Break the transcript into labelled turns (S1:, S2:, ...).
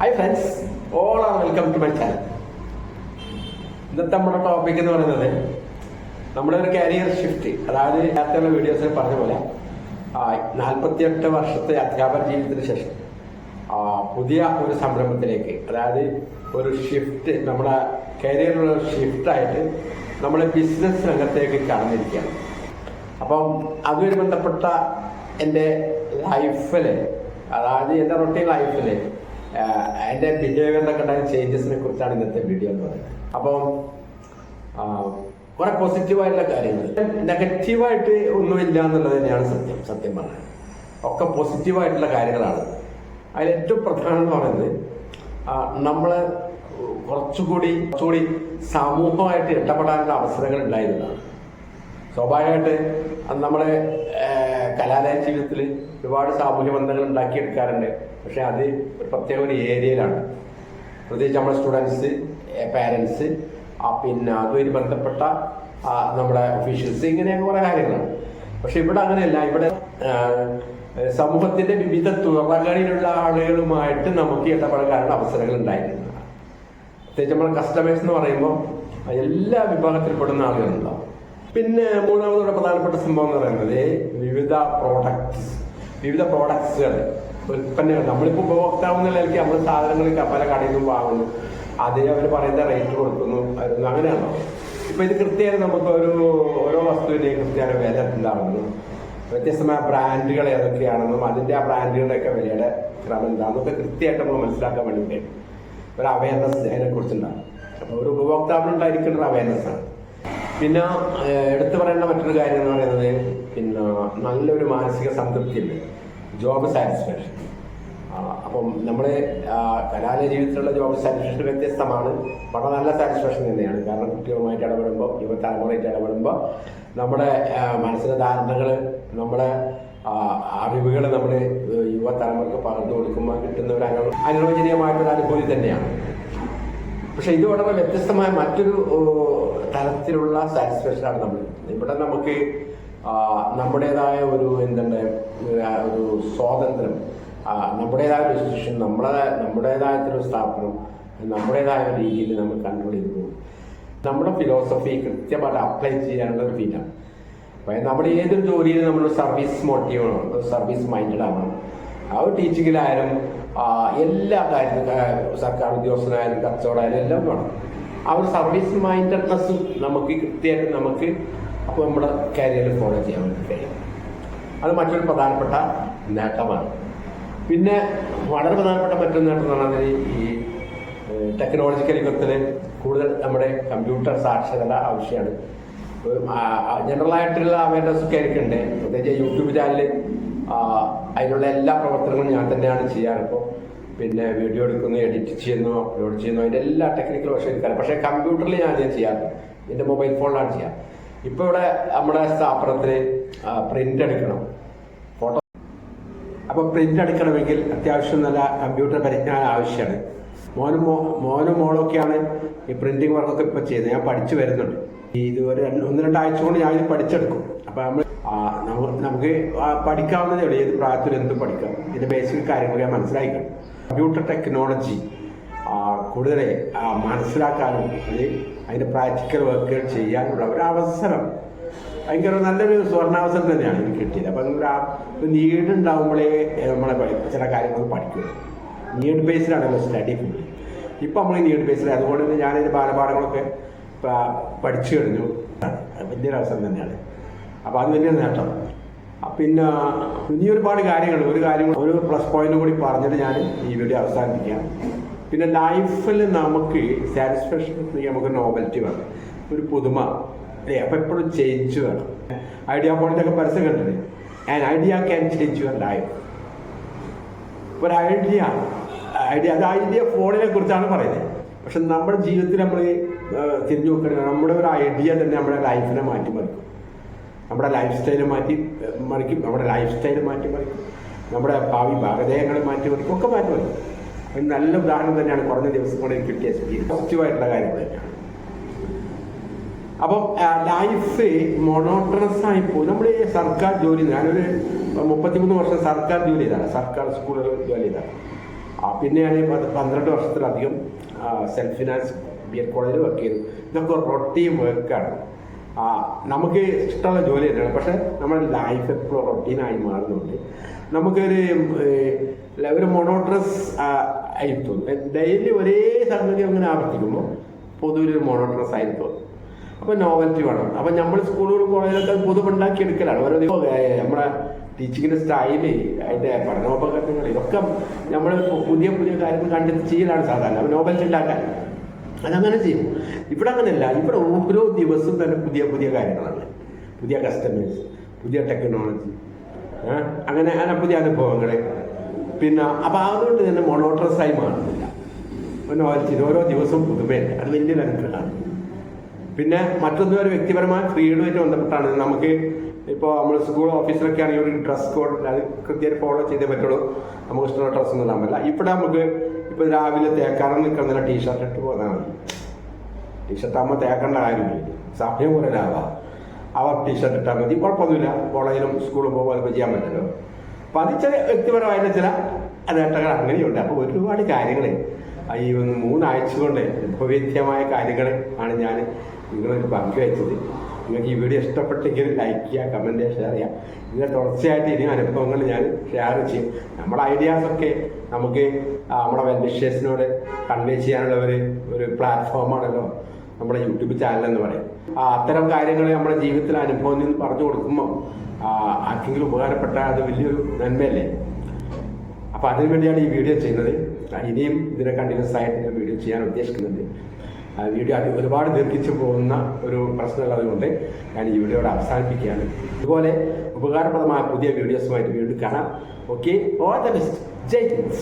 S1: Hi friends all are welcome to my channel ഇന്നത്തെ നമ്മുടെ topic എന്ന് പറയുന്നത് നമ്മുടെ ഒരു കരിയർ ഷിഫ്റ്റ് അതായത് നേരത്തെയുള്ള വീഡിയോസിൽ പറഞ്ഞ പോലെ നാൽപ്പത്തിയെട്ട് വർഷത്തെ അധ്യാപന ജീവിതത്തിന് ശേഷം പുതിയ ഒരു സംരംഭത്തിലേക്ക് അതായത് ഒരു ഷിഫ്റ്റ് നമ്മുടെ കരിയറിലുള്ള ഷിഫ്റ്റായിട്ട് നമ്മൾ ബിസിനസ് രംഗത്തേക്ക് കടന്നിരിക്കുകയാണ്. അപ്പം അതുമായി ബന്ധപ്പെട്ട എന്റെ ലൈഫിൽ അതായത് എന്റെ റൊട്ടീൻ ലൈഫിൽ എന്റെ ബിഹേവിയറിലൊക്കെ ഉണ്ടായ ചേഞ്ചസിനെ കുറിച്ചാണ് ഇന്നത്തെ വീഡിയോ എന്ന് പറയുന്നത്. അപ്പം കുറെ പോസിറ്റീവായിട്ടുള്ള കാര്യങ്ങൾ. നെഗറ്റീവായിട്ട് ഒന്നുമില്ല എന്നുള്ളത് തന്നെയാണ് സത്യം സത്യം പറഞ്ഞത് ഒക്കെ പോസിറ്റീവായിട്ടുള്ള കാര്യങ്ങളാണ്. അതിൽ ഏറ്റവും പ്രധാനം എന്ന് പറയുന്നത് നമ്മൾ കുറച്ചുകൂടി കുറച്ചുകൂടി സമൂഹമായിട്ട് ഇടപെടാനുള്ള അവസരങ്ങൾ ഉണ്ടായിരുന്നതാണ്. സ്വാഭാവികമായിട്ട് നമ്മുടെ കലാലയ ജീവിതത്തിൽ ഒരുപാട് സാമൂഹ്യ ബന്ധങ്ങൾ ഉണ്ടാക്കിയെടുക്കാറുണ്ട്. പക്ഷെ അത് ഒരു പ്രത്യേക ഒരു ഏരിയയിലാണ്. പ്രത്യേകിച്ച് നമ്മുടെ സ്റ്റുഡൻസ് പാരൻസ് പിന്നെ അതുമായി ബന്ധപ്പെട്ട നമ്മുടെ ഒഫീഷ്യൽസ് ഇങ്ങനെ കുറേ കാര്യങ്ങളാണ്. പക്ഷെ ഇവിടെ അങ്ങനെയല്ല. ഇവിടെ സമൂഹത്തിന്റെ വിവിധ തുറകളിലുള്ള ആളുകളുമായിട്ട് നമുക്ക് ഇടപഴകാനുള്ള അവസരങ്ങൾ ഉണ്ടായിരുന്നു പ്രത്യേകിച്ച് നമ്മുടെ കസ്റ്റമേഴ്സ് എന്ന് പറയുമ്പോൾ എല്ലാ വിഭാഗത്തിൽപ്പെടുന്ന ആളുകളുണ്ടാവും. പിന്നെ മൂന്നാമതോടെ പ്രധാനപ്പെട്ട സംഭവം എന്ന് പറയുന്നത് വിവിധ പ്രോഡക്ട്സ് വിവിധ പ്രോഡക്ട്സുകൾ ഉൽപ്പന്നങ്ങൾ നമ്മളിപ്പോൾ ഉപഭോക്താവ് നിലയ്ക്ക് നമ്മൾ സാധനങ്ങൾ പല കടയിൽ നിന്നും വാങ്ങുന്നു. അതിന് അവർ പറയുന്ന റേറ്റ് കൊടുക്കുന്നു. അങ്ങനെയാണോ? ഇപ്പൊ ഇത് കൃത്യമായി നമുക്ക് ഒരു ഓരോ വസ്തുവിന്റെയും കൃത്യമായ വില എന്താണെന്നും വ്യത്യസ്തമായ ബ്രാൻഡുകൾ ഏതൊക്കെയാണെന്നും അതിന്റെ ആ ബ്രാൻഡുകളുടെയൊക്കെ വിലയുടെ ക്രമം എന്താണെന്നൊക്കെ കൃത്യമായിട്ട് നമ്മൾ മനസ്സിലാക്കാൻ വേണ്ടിയിട്ട് ഒരു അവയർനെസ് അതിനെ കുറിച്ചുണ്ടാകും അപ്പോൾ ഒരു ഉപഭോക്താവിനുണ്ടായിരിക്കുന്ന ഒരു അവയർനെസ് ആണ്. പിന്നെ എടുത്തു പറയേണ്ട മറ്റൊരു കാര്യം എന്ന് പറയുന്നത് പിന്നെ നല്ലൊരു മാനസിക സംതൃപ്തി ഉണ്ട് ജോബ് സാറ്റിസ്ഫാക്ഷൻ അപ്പം നമ്മുടെ കലാലയ ജീവിതത്തിലുള്ള ജോബ് സാറ്റിസ്ഫാക്ഷൻ വ്യത്യസ്തമാണ്. വളരെ നല്ല സാറ്റിസ്ഫാക്ഷൻ തന്നെയാണ്. കാരണം കുട്ടികളുമായിട്ട് ഇടപെടുമ്പോൾ യുവതലമുറയായിട്ട് ഇടപെടുമ്പോൾ നമ്മുടെ മനസ്സിലെ ധാരണകൾ നമ്മുടെ അറിവുകൾ നമ്മുടെ യുവതലമുറക്ക് പകർന്നു കൊടുക്കുമ്പോൾ കിട്ടുന്ന ഒരു അനു അനുയോജനീയമായിട്ടൊരു അനുഭൂതി തന്നെയാണ്. പക്ഷെ ഇത് വളരെ വ്യത്യസ്തമായ മറ്റൊരു തരത്തിലുള്ള സാറ്റിസ്ഫാക്ഷനാണ് നമ്മൾ. ഇവിടെ നമുക്ക് നമ്മുടേതായ ഒരു എന്താണ് ഒരു സ്വാതന്ത്ര്യം. നമ്മുടേതായ ഒരു ഇൻസ്റ്റിറ്റ്യൂഷൻ നമ്മളെ നമ്മുടേതായിട്ടൊരു സ്ഥാപനം നമ്മുടേതായ ഒരു രീതിയിൽ നമ്മൾ കൺട്രോൾ ചെയ്തു പോകും നമ്മുടെ ഫിലോസഫി കൃത്യമായിട്ട് അപ്ലൈ ചെയ്യാനുള്ള ഒരു ഫീലാണ് നമ്മൾ ഏതൊരു ജോലിയിലും നമ്മൾ സർവീസ് മോട്ടീവ് സർവീസ് മൈൻഡഡ് ആണ് ആ ഒരു ടീച്ചിങ്ങിലായാലും എല്ലാ കാര്യത്തിലും സർക്കാർ ഉദ്യോഗസ്ഥനായാലും കച്ചവടമായാലും എല്ലാം വേണം. ആ ഒരു സർവീസ് മൈൻഡഡ്നെസ് നമുക്ക് കൃത്യമായിട്ട് നമുക്ക് അപ്പോൾ നമ്മുടെ കരിയറിൽ ഫോളോ ചെയ്യാൻ വേണ്ടി കഴിയും അത് മറ്റൊരു പ്രധാനപ്പെട്ട നേട്ടമാണ്. പിന്നെ വളരെ പ്രധാനപ്പെട്ട മറ്റൊരു നേട്ടം എന്ന് പറഞ്ഞാൽ ഈ ടെക്നോളജിക്കൽ യുഗത്തിൽ കൂടുതൽ നമ്മുടെ കമ്പ്യൂട്ടർ സാക്ഷരത ആവശ്യമാണ്. ജനറൽ ആയിട്ടുള്ള അവയർനെസ് ഒക്കെ എനിക്കുണ്ട് പ്രത്യേകിച്ച് യൂട്യൂബ് ചാനലിൽ അതിനുള്ള എല്ലാ പ്രവർത്തനങ്ങളും ഞാൻ തന്നെയാണ് ചെയ്യാറ്. ഇപ്പോൾ പിന്നെ വീഡിയോ എടുക്കുന്നു എഡിറ്റ് ചെയ്യുന്നു അപ്ലോഡ് ചെയ്യുന്നു. അതിന്റെ എല്ലാ ടെക്നിക്കൽ വശം എനിക്കറിയാം. പക്ഷേ കമ്പ്യൂട്ടറിൽ ഞാൻ ചെയ്യാറ്. എന്റെ മൊബൈൽ ഫോണിലാണ് ചെയ്യാറ്. ഇപ്പോൾ ഇവിടെ നമ്മുടെ സ്ഥാപനത്തിൽ പ്രിന്റ് എടുക്കണം. ഫോട്ടോ അപ്പോൾ പ്രിന്റ് എടുക്കണമെങ്കിൽ അത്യാവശ്യം നല്ല കമ്പ്യൂട്ടർ പരിജ്ഞാനം ആവശ്യമാണ്. മോനും മോ മോനും മോളൊക്കെയാണ് ഈ പ്രിന്റിങ് വർക്കൊക്കെ ഇപ്പോൾ ചെയ്യുന്നത്. ഞാൻ പഠിച്ചു വരുന്നുണ്ട്. ഇത് ഒരു ഒന്ന് രണ്ടാഴ്ച കൊണ്ട് ഞാൻ ഇത് പഠിച്ചെടുക്കും അപ്പോൾ നമ്മൾ നമുക്ക് പഠിക്കാവുന്നതേ ഉള്ളൂ. ഏത് പ്രായത്തിൽ എന്തും പഠിക്കാം. ഇതിന്റെ ബേസിക് കാര്യങ്ങൾ ഞാൻ മനസ്സിലാക്കണം കമ്പ്യൂട്ടർ ടെക്നോളജി കൂടുതൽ മനസ്സിലാക്കാനും അത് അതിന്റെ പ്രാക്ടിക്കൽ വർക്കുകൾ ചെയ്യാനുള്ള ഒരു അവസരം. ഭയങ്കര നല്ലൊരു സ്വർണാവസരം തന്നെയാണ് എനിക്ക് കിട്ടിയത്. അപ്പം ആ ഉണ്ടാകുമ്പോഴേ നമ്മളെ ചില കാര്യങ്ങൾ പഠിക്കുള്ളൂ. നീഡ് ബേസ്ഡാണല്ലോ സ്റ്റഡി ഫുള്ള് ഇപ്പം നമ്മൾ നീഡ് ബേസ്ഡ് അതുകൊണ്ട് തന്നെ ഞാനതിന്റെ ബാലപാഠങ്ങളൊക്കെ പഠിച്ചു കഴിഞ്ഞു. വലിയൊരു അവസരം തന്നെയാണ്. അപ്പോൾ അത് വലിയ നേട്ടം പിന്നെ ഇനി ഒരുപാട് കാര്യങ്ങൾ ഒരു കാര്യങ്ങൾ ഒരു പ്ലസ് പോയിന്റ് കൂടി പറഞ്ഞിട്ട് ഞാൻ ഈ വീഡിയോ അവസാനിപ്പിക്കാം. പിന്നെ ലൈഫിൽ നമുക്ക് സാറ്റിസ്ഫാക്ഷൻ നമുക്ക് നോവൽറ്റി വേണം. ഒരു പുതുമ അല്ലേ? അപ്പം എപ്പോഴും ചേഞ്ച് വേണം. ഐഡിയ പോയിന്റ് ഒക്കെ പരസ്യം കണ്ടില്ലേ? And idea can change your life ഒരു ഐഡിയ ഐഡിയ അത് ഐഡിയ ഫോണിനെ കുറിച്ചാണ് പറയുന്നത്. പക്ഷെ നമ്മുടെ ജീവിതത്തിൽ നമ്മൾ തിരിഞ്ഞു നോക്കുകയാണെങ്കിൽ നമ്മുടെ ഒരു ഐഡിയ തന്നെ നമ്മുടെ ലൈഫിനെ മാറ്റിമറിക്കും നമ്മുടെ ലൈഫ് സ്റ്റൈൽ മാറ്റി മറിക്കും. നമ്മുടെ ലൈഫ് സ്റ്റൈൽ മാറ്റി മറിക്കും. നമ്മുടെ ഭാവി ഭാഗധേയങ്ങൾ മാറ്റി മറിക്കും. ഒക്കെ മാറ്റി മറിക്കും. ഒരു നല്ല ഉദാഹരണം തന്നെയാണ് കുറഞ്ഞ ദിവസം കൊണ്ട് എനിക്ക് കിട്ടിയ എക്സ്പീരിയൻസ് പോസിറ്റീവായിട്ടുള്ള കാര്യങ്ങൾ തന്നെയാണ്. അപ്പം ലൈഫ് മൊണോട്ടണസ് ആയി പോകും. നമ്മൾ ഈ സർക്കാർ ജോലി ഞാനൊരു മുപ്പത്തിമൂന്ന് വർഷം സർക്കാർ ജോലി ചെയ്താണ്. സർക്കാർ സ്കൂളുകളിൽ ജോലി ചെയ്താണ്. പിന്നെ ഞാൻ പന്ത്രണ്ട് വർഷത്തിലധികം സെൽഫ് ഫിനാൻസ് ബി എഡ് കോളേജിൽ വർക്ക് ചെയ്തു. ഇതൊക്കെ റൊട്ടീൻ വർക്കാണ് നമുക്ക് ഇഷ്ടമുള്ള ജോലി തന്നെയാണ്. പക്ഷെ നമ്മുടെ ലൈഫ് എപ്പോഴും റൊട്ടീനായി മാറുന്നുണ്ട്. നമുക്കൊരു ഒരു മൊണോട്രസ് ആയി തോന്നും ഡെയിലി ഒരേ സംഗതി അങ്ങനെ ആവർത്തിക്കുമ്പോൾ പൊതുവിൽ ഒരു മൊണോട്രസ് ആയി തോന്നും. അപ്പോൾ നോവൽറ്റി വേണം. അപ്പം നമ്മൾ സ്കൂളുകളും കോളേജിലൊക്കെ ഉണ്ടാക്കി എടുക്കലാണ് ഓരോ ദിവസം നമ്മുടെ ടീച്ചിങ്ങിന്റെ സ്റ്റൈൽ അതിന്റെ പഠനോപകരണങ്ങൾ ഇതൊക്കെ നമ്മൾ പുതിയ പുതിയ കാര്യങ്ങൾ കണ്ടെത്തി ചെയ്യലാണ് സാധാരണ. നോവൽറ്റി ഉണ്ടാക്കാൻ. അതങ്ങനെ ചെയ്യും. ഇവിടെ അങ്ങനെയല്ല. ഇവിടെ ഓരോ ദിവസവും തന്നെ പുതിയ പുതിയ കാര്യങ്ങളാണ്. പുതിയ കസ്റ്റമേഴ്സ് പുതിയ ടെക്നോളജി അങ്ങനെ അങ്ങനെ പുതിയ അനുഭവങ്ങൾ പിന്നെ അപ്പോൾ അതുകൊണ്ട് തന്നെ മൊണോട്രസ് ആയി മാറുന്നില്ല. വായിച്ചിട്ട് ഓരോ ദിവസവും പുതുമയുണ്ട് അത് വലിയൊരു അനുഗ്രഹമാണ് പിന്നെ മറ്റൊന്ന് ഒരു വ്യക്തിപരമായ ഫ്രീഡുമായിട്ട് ബന്ധപ്പെട്ടാണ്. നമുക്ക് ഇപ്പോൾ നമ്മൾ സ്കൂൾ ഓഫീസിലൊക്കെ ആണെങ്കിൽ ഒരു ഡ്രസ് കോഡ് അത് കൃത്യമായിട്ട് ഫോളോ ചെയ്തേ പറ്റുള്ളൂ. നമുക്ക് ഇഷ്ടമുള്ള ഡ്രസ്സ് ഒന്നും ഇടാൻ പറ്റില്ല. ഇവിടെ നമുക്ക് ഇപ്പോൾ രാവിലെ തേക്കാനം നിൽക്കുന്ന ടീഷർട്ട് ഇട്ട് പോകാൻ ടീഷർട്ട് ആകുമ്പോൾ തേക്കേണ്ട കാര്യമില്ല. സമയം പോലെ ലാവാം അവർ ടീഷർട്ട് ഇട്ടാൽ മതി. കുഴപ്പമൊന്നുമില്ല. കോളേജിലും സ്കൂളും പോകുമ്പോൾ ചെയ്യാൻ പറ്റുമല്ലോ അപ്പം അത് ചില വ്യക്തിപരമായിട്ട് ചില നേട്ടങ്ങൾ അങ്ങനെയുണ്ട്. അപ്പോൾ ഒരുപാട് കാര്യങ്ങൾ ഈ ഒന്ന് മൂന്നാഴ്ച കൊണ്ട് ഉപവേദ്യമായ കാര്യങ്ങൾ ആണ് ഞാൻ നിങ്ങളൊരു പങ്കുവച്ചത്. നിങ്ങൾക്ക് ഈ വീഡിയോ ഇഷ്ടപ്പെട്ടെങ്കിൽ ലൈക്ക് ചെയ്യുക കമന്റ് ഷെയർ ചെയ്യുക. ഇതിന്റെ തുടർച്ചയായിട്ട് ഇനിയും അനുഭവങ്ങൾ ഞാൻ ഷെയർ ചെയ്യും. നമ്മുടെ ഐഡിയാസൊക്കെ നമുക്ക് നമ്മുടെ വെൽവിഷേഴ്സിനോട് കൺവേ ചെയ്യാനുള്ള ഒരു ഒരു പ്ലാറ്റ്ഫോമാണല്ലോ നമ്മുടെ യൂട്യൂബ് ചാനൽ എന്ന് പറയും. അത്തരം കാര്യങ്ങൾ നമ്മുടെ ജീവിതത്തിൽ അനുഭവം നിന്ന് പറഞ്ഞു കൊടുക്കുമ്പോൾ ആർക്കെങ്കിലും ഉപകാരപ്പെട്ട അത് വലിയൊരു നന്മയല്ലേ? അപ്പോൾ അതിനു വേണ്ടിയാണ് ഈ വീഡിയോ ചെയ്യുന്നത്. ഇനിയും ഇതിനെ കണ്ടിന്യൂസ് ആയിട്ട് ഞാൻ വീഡിയോ ചെയ്യാൻ ഉദ്ദേശിക്കുന്നുണ്ട്. വീഡിയോ അത് ഒരുപാട് ദീർഘിച്ചു പോകുന്ന ഒരു പ്രശ്നമുള്ളതുകൊണ്ട് ഞാൻ ഈ വീഡിയോ ഇവിടെ അവസാനിപ്പിക്കുകയാണ്. ഇതുപോലെ ഉപകാരപ്രദമായ പുതിയ വീഡിയോസുമായിട്ട് വീണ്ടും കാണാം. Okay all the best Jai Hind.